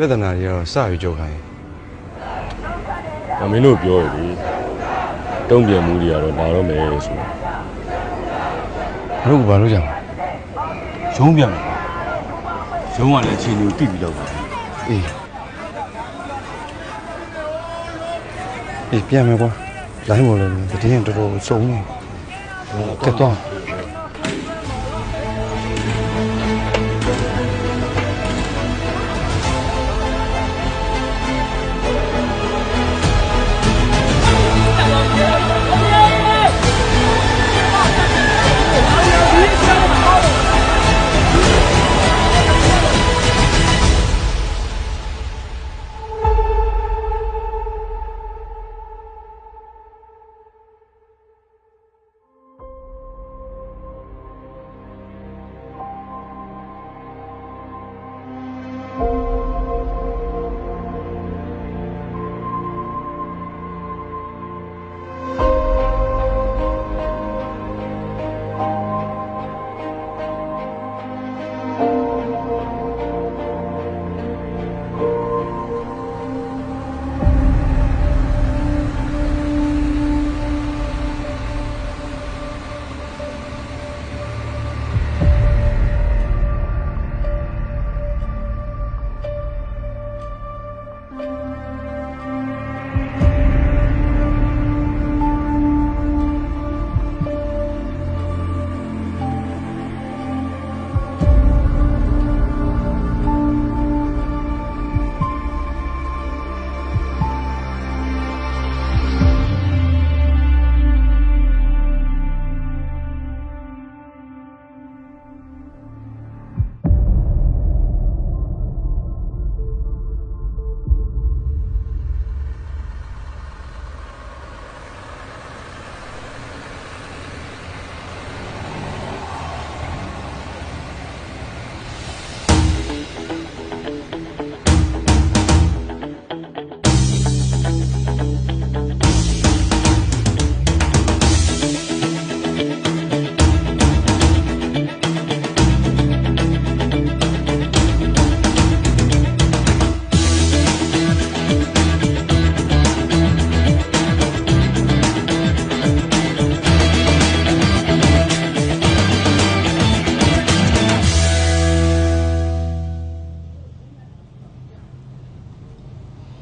ပြဿနာတွေကတော့စပြီးကြောက်ခိုင်းဒါမင်းတို့ပြောရလေတုံ့ပြန်မှုတွေကတော့လာတော့မယ်ဆိုတော့ငါတို့ကဘာလို့ကြမှာရုံးပြန်မယ်ရုံးကလည်းအချိန်ကိုတိပြီးတော့ပါအေးအေးပြန်မယ်ကွာလိုင်းပေါ်လည်းတတိယတော်တော်စုံနေကဲတော့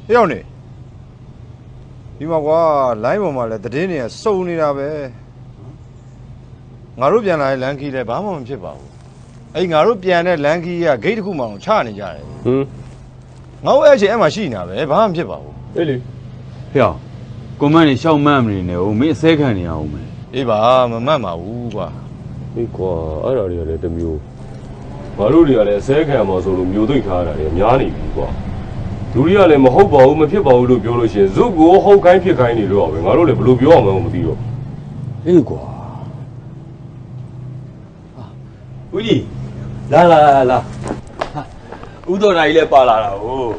တယောက်နေဒီမှာကွာလိုင်းပေါ်မှာလည်းသတင်းတွေကစုံနေတာပဲငါတို့ပြန်လာတဲ့လန်ခီလည်းဘာမှမဖြစ်ပါဘူးအဲ့ငါတို့ပြန်တဲ့လန်ခီကဂိတ်တစ်ခုမှအောင်ချနေကြတယ်ဟမ်ငါတို့အဲ့အချိန်အဲ့မှာရှိနေတာပဲဘာမှမဖြစ်ပါဘူးအေးလေဖျောက်ကွန်မန့်နေရှောက်မှန်းမနေနဲ့ဦးမင်းအစဲခံနေရအောင်မယ်အေးပါမမှတ်ပါဘူးကွာဒီကွာအဲ့ဒါတွေကလည်းတစ်မျိုးငါတို့တွေကလည်းအစဲခံမှာဆိုလို့မျိုးသိမ့်ထားတာတွေများနေပြီကွာ လူတွေကလည်းမဟုတ်ပါဘူးမဖြစ်ပါဘူးလို့ပြောလို့ရှိရင်ဇုတ်ကိုဟုတ်ခိုင်းဖြစ်ခိုင်းနေလို့ပဲငါတို့လည်းဘယ်လိုပြောအောင်မသိတော့အေးကွာဦးကြီးလာလာလာလာဦးတော်နိုင်လည်းပါလာတာဟုတ်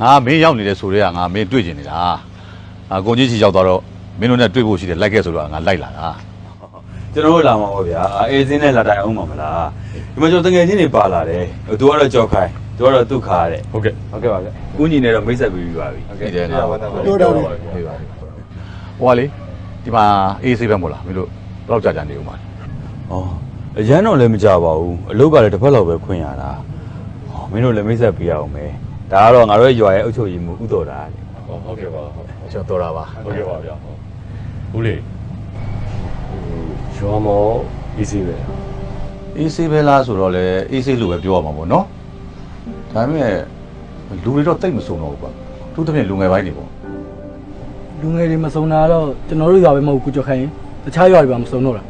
ငါမင်းရောက်နေတယ်ဆိုတော့ငါမင်းတွေ့ကျင်နေတာအကုန်ကြီးချီရောက်သွားတော့မင်းတို့နဲ့တွေ့ဖို့ရှိတယ်လိုက်ခဲ့ဆိုတော့ငါလိုက်လာတာ ကျွန်တော်တို့လာမှာပေါ့ဗျာအေးစင်းနဲ့လာတိုင်အောင်မှာမလားဒီမှာကျွန်တော်တငယ်ချင်းတွေပါလာတယ်သူကတော့ကြောက်ခိုင်းသူကတော့ဒုက္ခတဲ့ဟုတ်ကဲ့ဟုတ်ကဲ့ပါဗျဦးညီနဲ့တော့မိတ်ဆက်ပြီးပြီပါပြီဒီတယ်ငါဟုတ်ကဲ့ပါပြောတော့ဟေးပါဟိုကလေဒီမှာအေးဆေးပဲမို့လားမင်းတို့ဘယ်တော့ကြာကြာနေဦးမှာလဲဩအရန်တော့လည်းမကြပါဘူးအလုပ်ကလည်းတစ်ဖက်လောက်ပဲခွင့်ရတာဟောမင်းတို့လည်းမိတ်ဆက်ပေးရအောင်မယ်ဒါကတော့ငါတို့ရဲ့ရွာရဲ့အုပ်ချုပ်ရေးမှုဥတော်တာလေဟုတ်ကဲ့ပါဟုတ်ကျွန်တော်တော်တာပါဟုတ်ကဲ့ပါဗျာဟုတ်လေ ရွာမောအီးစီပဲအေးဆေးပဲလားဆိုတော့လေအေးဆေးလို့ပဲပြောရမှာပေါ့နော်ဒါပေမဲ့လူတွေတော့တိတ်မစုံတော့ဘူးကွာသူတစ်ပြည့်လူငယ်ပိုင်းနေပေါ့လူငယ်တွေမစုံတာတော့ကျွန်တော်တို့ရွာပဲမဟုတ်ဘူးကိုကျော်ခိုင်ရင်တခြားရွာတွေပါမစုံတော့တာ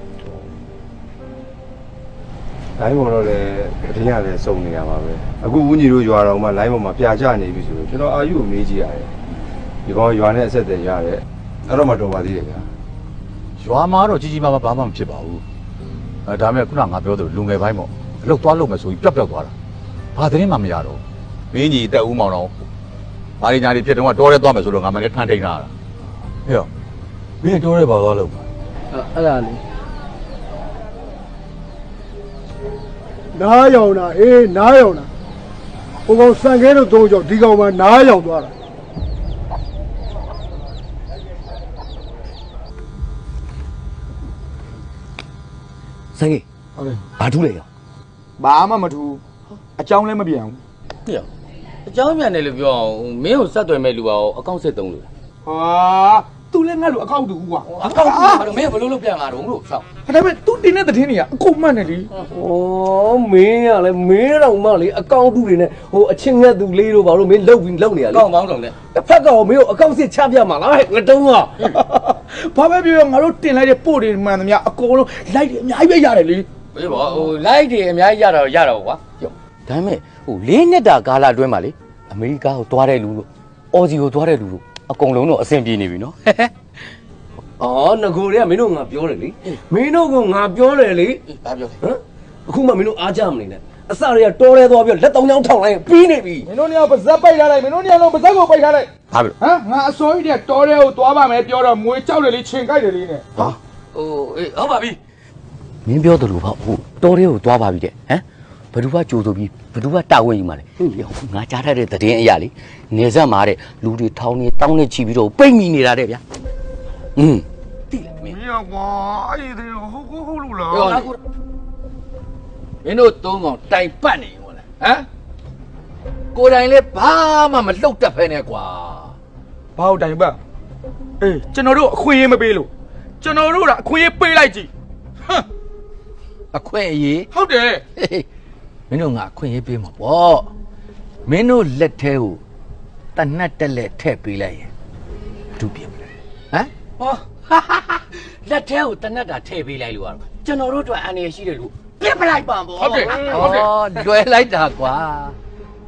လိုင်းပေါ်တော့လည်းသတင်းကလည်းစုံနေတာပါပဲအခုဦးညီတို့ရွာတော်မှာလိုင်းပေါ်မှာပြာကျနေပြီဆိုတော့ကျွန်တော်အာယူကိုမေးကြည့်ရတယ်ဒီကောင်ရွာနဲ့အဆက်အသွယ်ရတယ်အဲ့တော့မှတော်ပါသေးတယ်ဗျာ ရွာမှာတော့ကြီးကြီးမားမားဘာမှမဖြစ်ပါဘူးအဲဒါပေမဲ့ခုနကငါပြောသလိုလူငယ်ပိုင်းပေါ့အလုတ်သွားလို့မယ်ဆိုပြီးပျောက်ပျောက်သွားတာဘာသတင်းမှမရတော့ဘူးမင်းကြီးတက်ဦးမောင်တော့ဘာတွေညာတွေဖြစ်တော့တော့ရဲသွားမယ်ဆိုတော့ငါမလည်းထန်ထိန်လာတာဟဲ့ရောမင်းတိုးရဲပါသွားလို့ပါအဲ့အဲ့ဒါလေနားယောင်တာအေးနားယောင်တာဟိုကောင်စံခဲတို့သုံးကြောင့်ဒီကောင်မှနားရောက်သွားတာ စံကြီးဟုတ်တယ်ဘာထူးလဲရောဘာမှမထူးအကြောင်းလည်းမပြောင်းဘူးပြောအကြောင်းပြန်တယ်လို့ပြောအောင်မင်းကိုစက်သွယ်မဲ့လူပါရောအကောင့်စစ်သုံးလို့ဟာသူလည်းငါ့လိုအကောင့်တူကွာအကောင့်တူဘာလို့မင်းကဘလို့လို့ပြန်လာတော့လို့ဖြောက်ဒါပေမဲ့ तू တင်တဲ့သတင်းတွေကအကုန်မှန်တယ်လीဩမင်းကလည်းမင်းတော့မှလေအကောင့်တူတွေနဲ့ဟိုအချင်းငက်သူလေးတို့ဘာလို့မင်းလောက်ပြီးလောက်နေရလဲအကောင့်ပေါင်းတုံနဲ့တစ်ဖက်ကရောမင်းကိုအကောင့်စစ်ချပြမှာလားဟဲ့ငတုံးက ဘာပဲပြောပြောငါတို့တင်လိုက်တဲ့ပို့တွေမှန်သမျှအကုန်လုံးလိုက်တယ်အများကြီးပဲရတယ်လေဘေးပေါ့ဟို like တွေအများကြီးရတော့ရတော့ကွာကျော်ဒါပေမဲ့ဟိုလေးနှစ်တာကာလအတွင်းမှာလေအမေရိကကိုသွားတဲ့လူတို့အော်စီကိုသွားတဲ့လူတို့အကုန်လုံးတော့အဆင်ပြေနေပြီနော်အော်ငကိုတွေကမင်းတို့ငါပြောတယ်လေမင်းတို့ကငါပြောတယ်လေဘာပြောလဲဟမ်အခုမှမင်းတို့အားကြမနေနဲ့အစတွေကတော်ရဲသွားပြီးလက်တောင်ချောင်းထောင်လိုက်ပြီးနေပြီမင်းတို့နေရာပါဇက်ပိုက်ထားလိုက်မင်းတို့နေရာလုံးပါဇက်ကိုပိုက်ထားလိုက် ဘာပြောဟမ်ငါအစိုးရတဲ့တော်တဲ့ကိုသွားပါမယ်ပြောတော့မွေကြောက်တယ်လေချိန်ကြိုက်တယ်လေနဲ့ဟိုအေးဟုတ်ပါပြီမင်းပြောတယ်လို့ပေါ့ဟိုတော်ရဲကိုသွားပါပြီတဲ့ဟမ်ဘယ်သူကကြိုးဆိုပြီးဘယ်သူကတာဝန်ယူမှာလဲဟိုငါကြားထားတဲ့သတင်းအရာလေနေဆက်မှာတဲ့လူတွေထောင်းနေတောင်းနေချီပြီးတော့ပိတ်မိနေတာတဲ့ဗျာอืมတိလားမင်းမင်းကွာအဲ့ဒီဟုတ်ဟုတ်ဟုတ်လို့လားပြောနေမင်းတို့သုံးကောင်တိုင်ပတ်နေဟုတ်လားဟမ်ကိုယ်တိုင်လည်းဘာမှမလှုပ်တတ်ဖဲနဲ့ကွာ ဘာဟုတ်တိုင်ပတ်အေးကျွန်တော်တို့အခွင့်အရေးမပေးလို့ကျွန်တော်တို့ကအခွင့်အရေးပေးလိုက်ကြည့်ဟမ်အခွင့်အရေးဟုတ်တယ်မင်းတို့ငါအခွင့်အရေးပေးမှာပေါ့မင်းတို့လက်ထဲကိုတနတ်တက်လက်ထည့်ပေးလိုက်ရင်ဒုပြစ်မလဲဟမ်ဟောလက်ထဲကိုတနတ်တာထည့်ပေးလိုက်လို့ရတော့ကျွန်တော်တို့အတွက်အန္တရာယ်ရှိတယ်လို့ပြစ်ပလိုက်ပါပေါ့ဟုတ်တယ်ဟုတ်တယ်ဩလွယ်လိုက်တာကွာ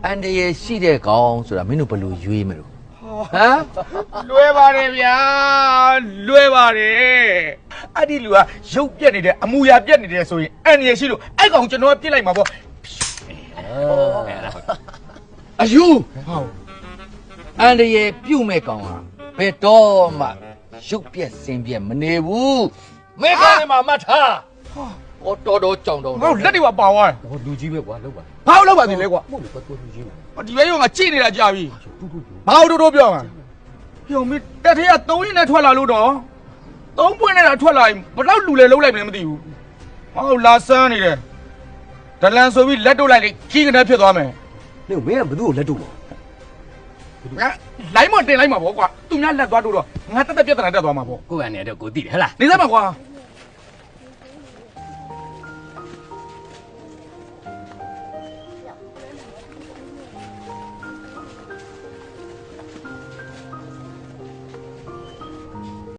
အန္တရာယ်ရှိတဲ့ကောင်ဆိုတာမင်းတို့ဘယ်လိုရွေးမလို့ ဟမ်လွဲပါတယ်ဗျာလွဲပါတယ်အဲ့ဒီလူကရုပ်ပြက်နေတယ်အမူအရာပြက်နေတယ်ဆိုရင်အန်ရရှိလို့အဲ့ကောင်ကျွန်တော်ကပြစ်လိုက်မှာပေါ့အယူဟုတ်အန္တရာယ်ပြုတ်မဲ့ကောင်ဟာဘယ်တော့မှရုပ်ပြက်စင်ပြက်မနေဘူးမဲခါနေမှာမှတ်ထား ဟောတော်တော်ကြောင်တော်ငါတို့လက်တွေကပါသွားတယ်ဟောလူကြီးပဲကွာလောက်ပါဘာလို့လောက်ပါသေးလဲကွာမဟုတ်ဘူးကွာလူကြီးပဲဟောဒီဘဲရောငါကြည့်နေတာကြာပြီဘာလို့တိုးတိုးပြောမှာဟိုမင်းတက်ထရ3ရင်းနဲ့ထွက်လာလို့တော့3ပွင့်နဲ့လာထွက်လာရင်ဘယ်တော့လူလဲလုံးလိုက်မလဲမသိဘူးဟောလာစမ်းနေတယ်ဒလန်ဆိုပြီးလက်တို့လိုက်လေကြီးကနေဖြစ်သွားမယ်နေမင်းကဘသူ့ကိုလက်တို့ပါငါလိုင်းမတင်လိုက်မှာပေါ့ကွာသူများလက်သွားတို့တော့ငါတက်တက်ပြက်တနာတက်သွားမှာပေါ့ကိုယ်ကနေတော့ကိုသိတယ်ဟဲ့လားနေစမ်းပါကွာ